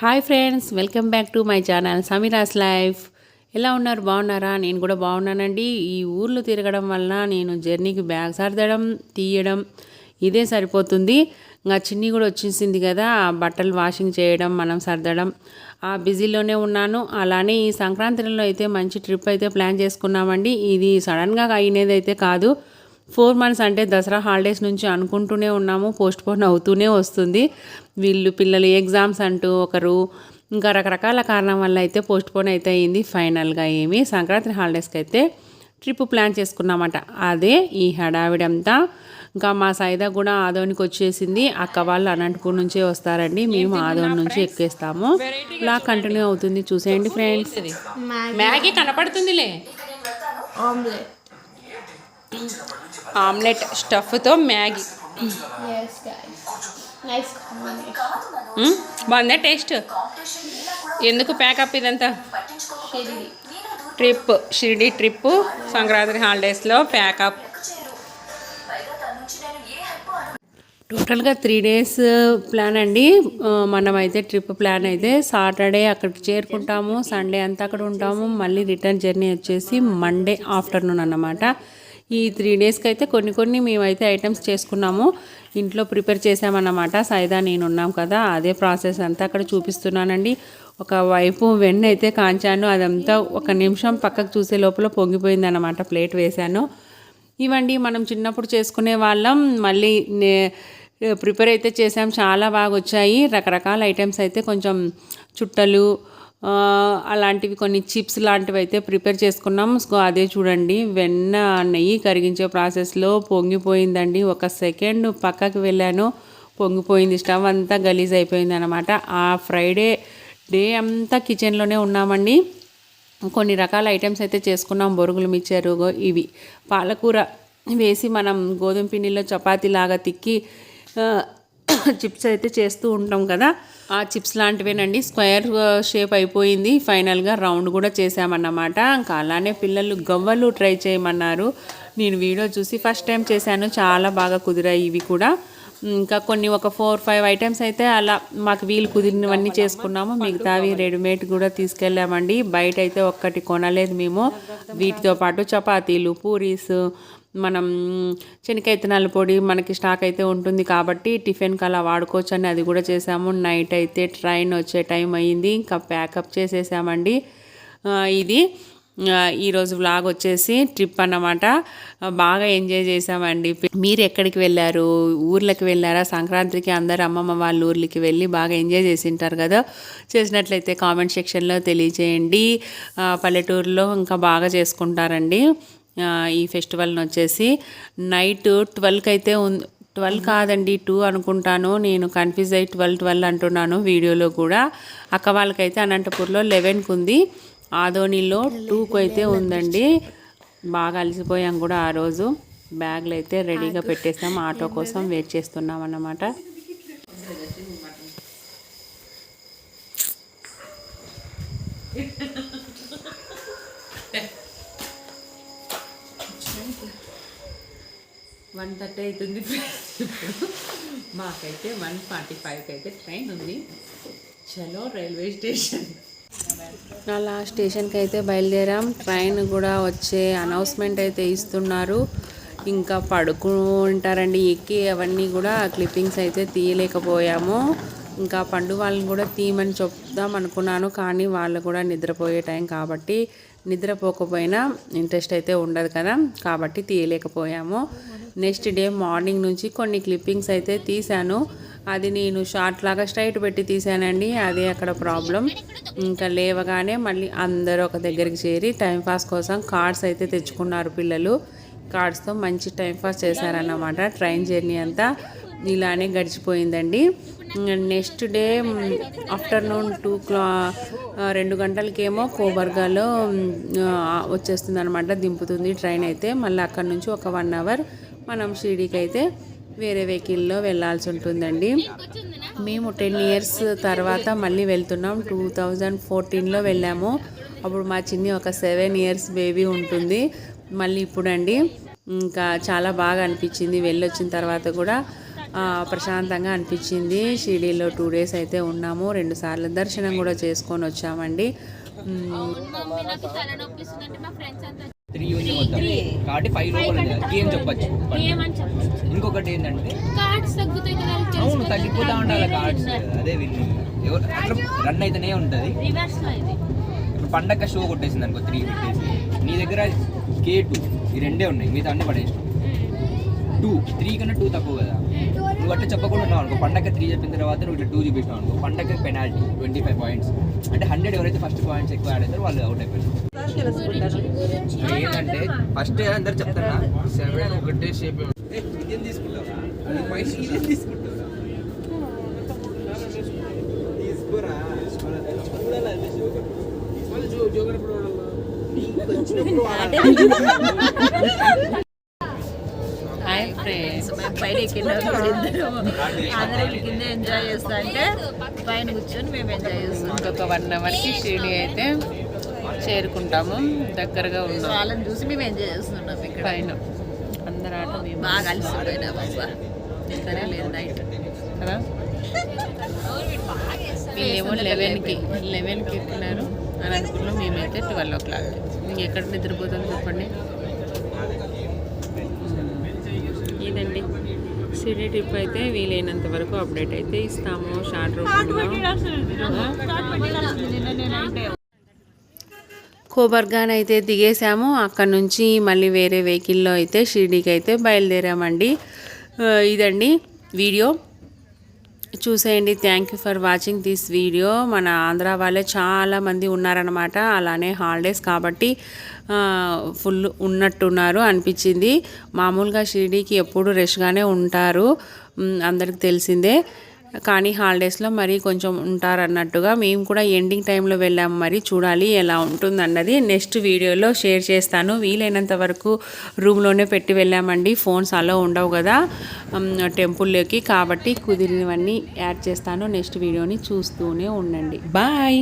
Hi friends welcome back to my channel Sameera's life. ఎలా ఉన్నారు? బాగున్నారా? నేను కూడా బాగున్నానండి. ఈ ఊర్లు తిరగడం వలన నేను జర్నీకి బ్యాగ్ సర్దడం తీయడం ఇదే సరిపోతుంది. ఇంకా చిన్ని కూడా వచ్చేసింది కదా ఆ బట్టలు వాషింగ్ చేయడం మనం సర్దడం. ఆ బిజీలోనే ఉన్నాను. అలానే ఈ సంక్రాంతిలో అయితే మంచి ట్రిప్ అయితే ప్లాన్ చేసుకున్నామండి. ఇది సడన్గా అయినది అయితే కాదు. ఫోర్ మంత్స్ అంటే దసరా హాలిడేస్ నుంచి అనుకుంటూనే ఉన్నాము పోస్ట్ పోన్ అవుతూనే వస్తుంది. వీళ్ళు పిల్లలు ఎగ్జామ్స్ అంటూ ఒకరు ఇంకా రకరకాల కారణం వల్ల అయితే పోస్ట్ పోన్ అయితే అయింది. ఫైనల్గా ఏమి సంక్రాంతి హాలిడేస్కి అయితే ట్రిప్ ప్లాన్ చేసుకున్నామట. అదే ఈ హడావిడంతా. ఇంకా మా సైదా కూడా ఆదోనికి వచ్చేసింది. అక్క వాళ్ళు అనంతపూర్ నుంచే వస్తారండి. మేము ఆదోని నుంచి ఎక్కేస్తాము. ఇలా కంటిన్యూ అవుతుంది. చూసేయండి ఫ్రెండ్స్. మ్యాగీ. కనపడుతుందిలే. ఆమ్లెట్ స్టఫ్తో మ్యాగీ? బాగుందా టేస్ట్? ఎందుకు ప్యాకప్ ఇదంతా? ట్రిప్ షిరిడి ట్రిప్ సంక్రాంతి హాలిడేస్లో ప్యాకప్ టోటల్గా త్రీ డేస్ ప్లాన్ అండి. ఆ, మనమైతే ట్రిప్ ప్లాన్ అయితే సాటర్డే అక్కడికి చేరుకుంటాము సండే అంతా అక్కడ ఉంటాము మళ్ళీ రిటర్న్ జర్నీ వచ్చేసి మండే ఆఫ్టర్నూన్ అన్నమాట. ఈ త్రీ డేస్కి అయితే కొన్ని కొన్ని మేమైతే ఐటమ్స్ చేసుకున్నాము. ఇంట్లో ప్రిపేర్ చేసామన్నమాట సైదా నేను ఉన్నాం కదా. అదే ప్రాసెస్ అంతా అక్కడ చూపిస్తున్నానండి. ఒక వైపు వెన్న అయితే కాంచాను. అదంతా ఒక నిమిషం పక్కకు చూసే లోపల పొంగిపోయింది అన్నమాట ప్లేట్ వేశాను. ఇవండి మనం చిన్నప్పుడు చేసుకునే వాళ్ళం. మళ్ళీ నే ప్రిపేర్ అయితే చేసాం చాలా బాగా వచ్చాయి రకరకాల ఐటమ్స్ అయితే కొంచెం చుట్టలు అలాంటివి కొన్ని చిప్స్ లాంటివి అయితే ప్రిపేర్ చేసుకున్నాం. సో అదే చూడండి వెన్న నెయ్యి కరిగించే ప్రాసెస్లో పొంగిపోయిందండి. ఒక సెకండ్ పక్కకి వెళ్ళాను పొంగిపోయింది. స్టవ్ అంతా గలీజ్ అయిపోయింది అనమాట ఆ ఫ్రైడే డే అంతా కిచెన్లోనే ఉన్నామండి. కొన్ని రకాల ఐటమ్స్ అయితే చేసుకున్నాం. బొరుగులు మిచ్చారు ఇవి. పాలకూర వేసి మనం గోధుమ పిండిలో చపాతీ లాగా తిక్కి చిప్స్ అయితే చేస్తూ ఉంటాం కదా. ఆ చిప్స్ లాంటివేనండి. స్క్వేర్ షేప్ అయిపోయింది. ఫైనల్గా రౌండ్ కూడా చేసామన్నమాట ఇంకా అలానే పిల్లలు గవ్వలు ట్రై చేయమన్నారు. నేను వీడియో చూసి ఫస్ట్ టైం చేశాను. చాలా బాగా కుదిరాయి ఇవి కూడా. ఇంకా కొన్ని ఒక ఫోర్ ఫైవ్ ఐటమ్స్ అయితే అలా మాకు వీలు కుదిరినవన్నీ చేసుకున్నాము. మిగతావి రెడీమేడ్ కూడా తీసుకెళ్ళామండి. బయట అయితే ఒక్కటి కొనలేదు మేము. వీటితో పాటు చపాతీలు పూరీస్ మనం శనగ ఇత్తనాల పొడి మనకి స్టాక్ అయితే ఉంటుంది కాబట్టి టిఫిన్కి అలా వాడుకోవచ్చు అని అది కూడా చేసాము. నైట్ అయితే ట్రైన్ వచ్చే టైం అయ్యింది. ఇంకా ప్యాకప్ చేసేసామండి. ఇది ఈరోజు వ్లాగ్ వచ్చేసి ట్రిప్ అన్నమాట. బాగా ఎంజాయ్ చేసామండి. మీరు ఎక్కడికి వెళ్ళారు? ఊర్లకి వెళ్ళారా? సంక్రాంతికి అందరు అమ్మమ్మ వాళ్ళ ఊర్లకి వెళ్ళి బాగా ఎంజాయ్ చేసింటారు కదా. చేసినట్లయితే కామెంట్ సెక్షన్లో తెలియజేయండి పల్లెటూరులో ఇంకా బాగా చేసుకుంటారండి. ఈ ఫెస్టివల్ని వచ్చేసి నైట్ ట్వెల్వ్కి అయితే ఉంది ట్వెల్వ్ కాదండి టూ అనుకుంటాను. నేను కన్ఫ్యూజ్ అయ్యి ట్వెల్వ్ ట్వెల్వ్ అంటున్నాను వీడియోలో కూడా. అక్క వాళ్ళకైతే అనంతపూర్లో లెవెన్కి ఉంది. ఆదోనిలో టూకు అయితే ఉందండి. బాగా అలసిపోయాం కూడా ఆ రోజు. బ్యాగ్లు అయితే రెడీగా పెట్టేసాం. ఆటో కోసం వెయిట్ చేస్తున్నాం అన్నమాట. వన్ థర్టీ అవుతుంది మాకైతే వన్ ఫార్టీ ఫైవ్కి అయితే ట్రైన్ ఉంది. చలో రైల్వే స్టేషన్. అలా స్టేషన్కి అయితే బయలుదేరాం. ట్రైన్ కూడా వచ్చే అనౌన్స్మెంట్ అయితే ఇస్తున్నారు. ఇంకా పడుకుంటారండి. ఎక్కి అవన్నీ కూడా క్లిప్పింగ్స్ అయితే తీయలేకపోయాము. ఇంకా పండు వాళ్ళని కూడా తీయమని చెప్దాం అనుకున్నాను. కానీ వాళ్ళు కూడా నిద్రపోయే టైం కాబట్టి నిద్రపోకపోయినా ఇంట్రెస్ట్ అయితే ఉండదు కదా. కాబట్టి తీయలేకపోయాము. నెక్స్ట్ డే మార్నింగ్ నుంచి కొన్ని క్లిప్పింగ్స్ అయితే తీశాను. అది నేను షార్ట్ లాగా స్ట్రైట్ పెట్టి తీసానండి అది అక్కడ ప్రాబ్లం. ఇంకా లేవగానే మళ్ళీ అందరూ ఒక దగ్గరికి చేరి టైంపాస్ కోసం కార్డ్స్ అయితే తెచ్చుకున్నారు పిల్లలు. కార్డ్స్తో మంచి టైంపాస్ చేశారన్నమాట ట్రైన్ జర్నీ అంతా. ఇలానే గడిచిపోయిందండి. నెక్స్ట్ డే ఆఫ్టర్నూన్ టూ క్లా రెండు గంటలకేమో కోబర్గాలో వచ్చేస్తుంది అనమాట దింపుతుంది ట్రైన్ అయితే. మళ్ళీ అక్కడ నుంచి ఒక వన్ అవర్ మనం షిరిడీకి అయితే వేరే వెహికల్లో వెళ్ళాల్సి ఉంటుందండి. మేము టెన్ ఇయర్స్ తర్వాత మళ్ళీ వెళ్తున్నాం. టూ థౌజండ్ ఫోర్టీన్లో వెళ్ళాము. అప్పుడు మా చిన్ని ఒక సెవెన్ ఇయర్స్ బేబీ ఉంటుంది. మళ్ళీ ఇప్పుడండి ఇంకా చాలా బాగా అనిపించింది. వెళ్ళొచ్చిన తర్వాత కూడా ప్రశాంతంగా అనిపించింది. షిరిడీలో టూ డేస్ అయితే ఉన్నాము. రెండు సార్లు దర్శనం కూడా చేసుకొని వచ్చామండి. త్రీ యూనియన్ మొత్తం. కాబట్టి ఫైవ్ లోపల గేమ్ చెప్పచ్చు. ఇంకొకటి ఏంటంటే? కార్డ్స్ తగ్గుతాయి కదా అది అవును తగ్గిపోతా ఉండాలి కార్డ్స్. అదే విన్నింగ్ ఎవరు అట్లా రన్ అయితేనే ఉంటుంది. ఇప్పుడు పండగ షో కొట్టేసింది అనుకో త్రీ పెట్టేసి నీ దగ్గర కే టూ ఈ రెండే ఉన్నాయి. మిగతా అన్ని పడేసినాం టూ త్రీ కన్నా టూ తక్కువ కదా. నువ్వు అట్లా చెప్పకుండా ఉన్నావు అనుకో పండగ త్రీ చెప్పిన తర్వాత నువ్వు ఇట్లా టూ చూపించినావు అనుకో పండగ పెనాల్టీ ట్వంటీ ఫైవ్ పాయింట్స్ అంటే హండ్రెడ్ ఎవరైతే ఫస్ట్ పాయింట్స్ ఎక్కువ యాడ్ అవుతారో వాళ్ళు అవుట్ అయిపోయారు ఏంటంటే ఫస్ట్ అందరు చెప్తారా? సెవెన్ ఒకటే షేప్ ఇదేం తీసుకుంటావా? ఇదేం తీసుకుంటావా? తీసుకోరా? జోగర్ ఇప్పుడు హాయ్ ఫ్రెండ్స్ పైన అందరం కింద ఎంజాయ్ చేస్తా అంటే పైన కూర్చొని మేము ఎంజాయ్ చేస్తాం. ఇంకొక వన్ అవర్కి షిరిడి అయితే చేరుకుంటాము దగ్గరగా ఉన్నాం. వాళ్ళని చూసి మేము ఎంజాయ్ చేస్తున్నాం ఇక్కడ? పైన అందరు ఆట మేము బాగా అలసిపోయినా బాబా లేదు నైట్. కదా? వీళ్ళేమో లెవెన్కి లెవెన్కి ఎక్కినారు. అని అనుకున్నాం మేమైతే ట్వెల్వ్ ఓ క్లాక్ ఎక్కడ నిద్రపోతాం చెప్పండి? ఇదండి. సిటీ ట్రిప్ అయితే వీలైనంత వరకు అప్డేట్ అయితే ఇస్తాము. షార్ట్ రూపంలో కోబర్గాన్ అయితే దిగేసాము అక్కడ నుంచి మళ్ళీ వేరే వెహికల్లో అయితే షిరిడీకి అయితే బయలుదేరామండి ఇదండి వీడియో. చూసేయండి. Thank you for watching this video మన ఆంధ్ర వాళ్ళే చాలామంది ఉన్నారనమాట అలానే హాలిడేస్ కాబట్టి ఫుల్ ఉన్నట్టున్నారు అనిపించింది. మామూలుగా షిరిడీకి ఎప్పుడు రష్గానే ఉంటారు. అందరికి తెలిసిందే. కానీ హాలిడేస్లో మరి కొంచెం ఉంటారన్నట్టుగా మేము కూడా ఎండింగ్ టైంలో వెళ్ళాం. మరి చూడాలి ఎలా ఉంటుందన్నది నెక్స్ట్ వీడియోలో షేర్ చేస్తాను. వీలైనంత వరకు రూమ్లోనే పెట్టి వెళ్ళామండి. ఫోన్స్ అలా ఉండవు కదా. టెంపుల్లోకి కాబట్టి కుదిరినవన్నీ యాడ్ చేస్తాను. నెక్స్ట్ వీడియోని చూస్తూనే ఉండండి. బాయ్!